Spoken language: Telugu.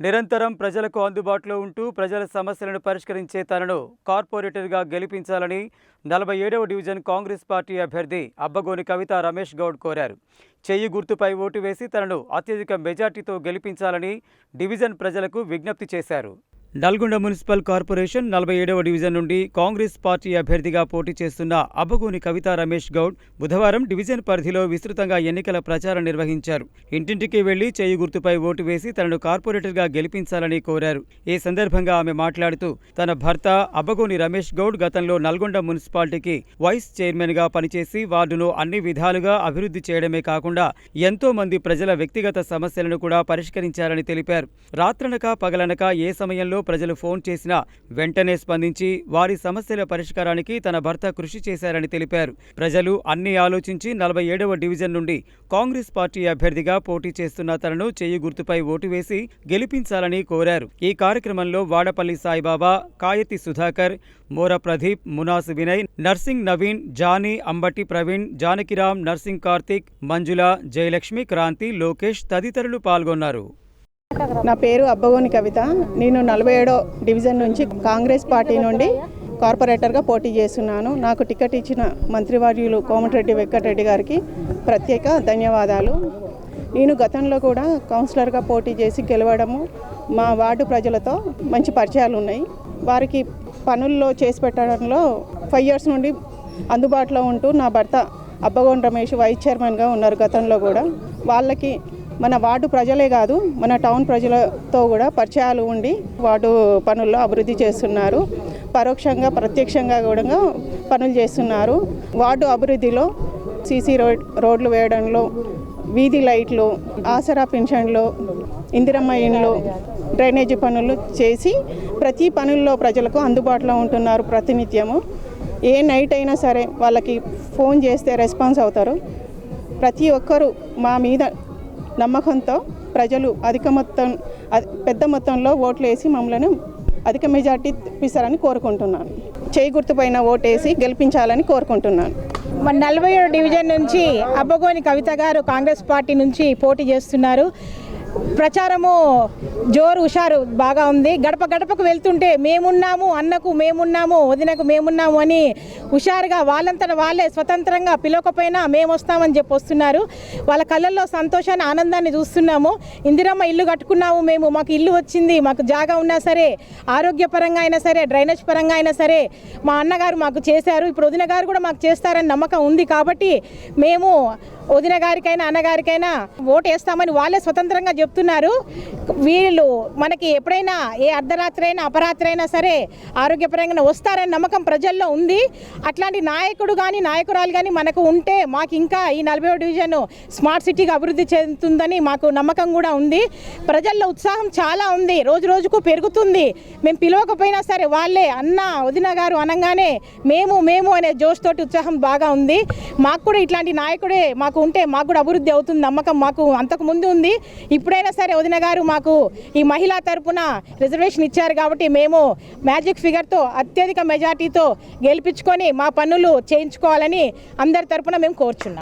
నిరంతరం ప్రజలకు అందుబాటులో ఉంటూ ప్రజల సమస్యలను పరిష్కరించే తనను కార్పొరేటర్గా గెలిపించాలని నలభై ఏడవ డివిజన్ కాంగ్రెస్ పార్టీ అభ్యర్థి అబ్బగోని కవిత రమేష్ గౌడ్ కోరారు. చెయ్యి గుర్తుపై ఓటు వేసి తనను అత్యధిక మెజార్టీతో గెలిపించాలని డివిజన్ ప్రజలకు విజ్ఞప్తి చేశారు. నల్గొండ మున్సిపల్ కార్పొరేషన్ నలభై ఏడవ డివిజన్ నుండి కాంగ్రెస్ పార్టీ అభ్యర్థిగా పోటీ చేస్తున్న అబ్బగోని కవిత రమేష్ గౌడ్ బుధవారం డివిజన్ పరిధిలో విస్తృతంగా ఎన్నికల ప్రచారం నిర్వహించారు. ఇంటింటికి వెళ్ళి చేయి గుర్తుపై ఓటు వేసి తనను కార్పొరేటర్గా గెలిపించాలని కోరారు. ఈ సందర్భంగా ఆమె మాట్లాడుతూ తన భర్త అబ్బగోని రమేష్ గౌడ్ గతంలో నల్గొండ మున్సిపాలిటీకి వైస్ చైర్మన్గా పనిచేసి వార్డును అన్ని విధాలుగా అభివృద్ధి చేయడమే కాకుండా ఎంతో మంది ప్రజల వ్యక్తిగత సమస్యలను కూడా పరిష్కరించారని తెలిపారు. రాత్రనక పగలనక ఏ సమయంలో ప్రజలు ఫోన్ చేసినా వెంటనే స్పందించి వారి సమస్యల పరిష్కారానికి తన భర్త కృషి చేశారని తెలిపారు. ప్రజలు అన్ని ఆలోచించి నలభై ఏడవ డివిజన్ నుండి కాంగ్రెస్ పార్టీ అభ్యర్థిగా పోటీ చేస్తున్న తనను చేయి గుర్తుపై ఓటు వేసి గెలిపించాలని కోరారు. ఈ కార్యక్రమంలో వాడపల్లి సాయిబాబా కాయతి సుధాకర్ మోర ప్రదీప్ మునాస్ వినయ్ నర్సింగ్ నవీన్ జానీ అంబటి ప్రవీణ్ జానకిరామ్ నర్సింగ్ కార్తిక్ మంజుల జయలక్ష్మి క్రాంతి లోకేష్ తదితరులు పాల్గొన్నారు. నా పేరు అబ్బగోని కవిత. నేను నలభై ఏడో డివిజన్ నుంచి కాంగ్రెస్ పార్టీ నుండి కార్పొరేటర్గా పోటీ చేస్తున్నాను. నాకు టికెట్ ఇచ్చిన మంత్రివర్యులు కోమటిరెడ్డి వెంకటరెడ్డి గారికి ప్రత్యేక ధన్యవాదాలు. నేను గతంలో కూడా కౌన్సిలర్గా పోటీ చేసి గెలవడము మా వార్డు ప్రజలతో మంచి పరిచయాలు ఉన్నాయి. వారికి పనుల్లో చేసి పెట్టడంలో ఫైవ్ ఇయర్స్ నుండి అందుబాటులో ఉంటూ నా భర్త అబ్బగోన్ రమేష్ వైస్ చైర్మన్గా ఉన్నారు గతంలో కూడా. వాళ్ళకి మన వార్డు ప్రజలే కాదు మన టౌన్ ప్రజలతో కూడా పరిచయాలు ఉండి వార్డు పనుల్లో అభివృద్ధి చేస్తున్నారు. పరోక్షంగా ప్రత్యక్షంగా కూడా పనులు చేస్తున్నారు. వార్డు అభివృద్ధిలో సీసీ రోడ్ రోడ్లు వేయడంలో వీధి లైట్లు ఆసరా పెన్షన్లు ఇందిరమ్మ ఇండ్లు డ్రైనేజీ పనులు చేసి ప్రతి పనుల్లో ప్రజలకు అందుబాటులో ఉంటున్నారు ప్రతినిత్యము. ఏ నైట్ అయినా సరే వాళ్ళకి ఫోన్ చేస్తే రెస్పాన్స్ అవుతారు. ప్రతి ఒక్కరూ మా మీద నమ్మకంతో ప్రజలు అధిక మొత్తం పెద్ద మొత్తంలో ఓట్లు వేసి మమ్మల్ని అధిక మెజార్టీ ఇప్పిస్తారని కోరుకుంటున్నాను. చేయి గుర్తుపైన ఓటేసి గెలిపించాలని కోరుకుంటున్నాను. మన నలభై ఏడు డివిజన్ నుంచి అబ్బగోని కవిత గారు కాంగ్రెస్ పార్టీ నుంచి పోటీ చేస్తున్నారు. ప్రచారము జోరు హుషారు బాగా ఉంది. గడప గడపకు వెళ్తుంటే మేమున్నాము అన్నకు మేమున్నాము వదినకు మేమున్నాము అని హుషారుగా వాళ్ళంతట వాళ్ళే స్వతంత్రంగా పిలవకపోయినా మేము వస్తామని చెప్పి వస్తున్నారు. వాళ్ళ కళ్ళల్లో సంతోషాన్ని ఆనందాన్ని చూస్తున్నాము. ఇందిరమ్మ ఇల్లు కట్టుకున్నాము మేము. మాకు ఇల్లు వచ్చింది. మాకు జాగా ఉన్నా సరే ఆరోగ్యపరంగా అయినా సరే డ్రైనేజ్ పరంగా అయినా సరే మా అన్నగారు మాకు చేశారు. ఇప్పుడు వదిన గారు కూడా మాకు చేస్తారని నమ్మకం ఉంది కాబట్టి మేము వదిన గారికైనా అన్నగారికైనా ఓటు వేస్తామని వాళ్ళే స్వతంత్రంగా చెప్తున్నారు. వీళ్ళు మనకి ఎప్పుడైనా ఏ అర్ధరాత్రి అయినా అపరాత్రి అయినా సరే ఆరోగ్యపరంగా వస్తారని నమ్మకం ప్రజల్లో ఉంది. అట్లాంటి నాయకుడు కానీ నాయకురాలు కానీ మనకు ఉంటే మాకు ఇంకా ఈ నలభై డివిజన్ స్మార్ట్ సిటీగా అభివృద్ధి చెందుతుందని మాకు నమ్మకం కూడా ఉంది. ప్రజల్లో ఉత్సాహం చాలా ఉంది. రోజు రోజుకు పెరుగుతుంది. మేము పిలవకపోయినా సరే వాళ్ళే అన్న వదిన గారు అనగానే మేము మేము అనే జోష్ తోటి ఉత్సాహం బాగా ఉంది. మాకు కూడా ఇట్లాంటి నాయకుడే మాకు ఉంటే మాకు కూడా అభివృద్ధి అవుతుంది నమ్మకం మాకు అంతకు ముందు ఉంది. ఇప్పుడైనా సరే వదిన గారు మాకు ఈ మహిళా తరపున రిజర్వేషన్ ఇచ్చారు కాబట్టి మేము మ్యాజిక్ ఫిగర్తో అత్యధిక మెజార్టీతో గెలిపించుకొని మా పనులు చేయించుకోవాలని అందరి తరపున మేము కోరుచున్నాం.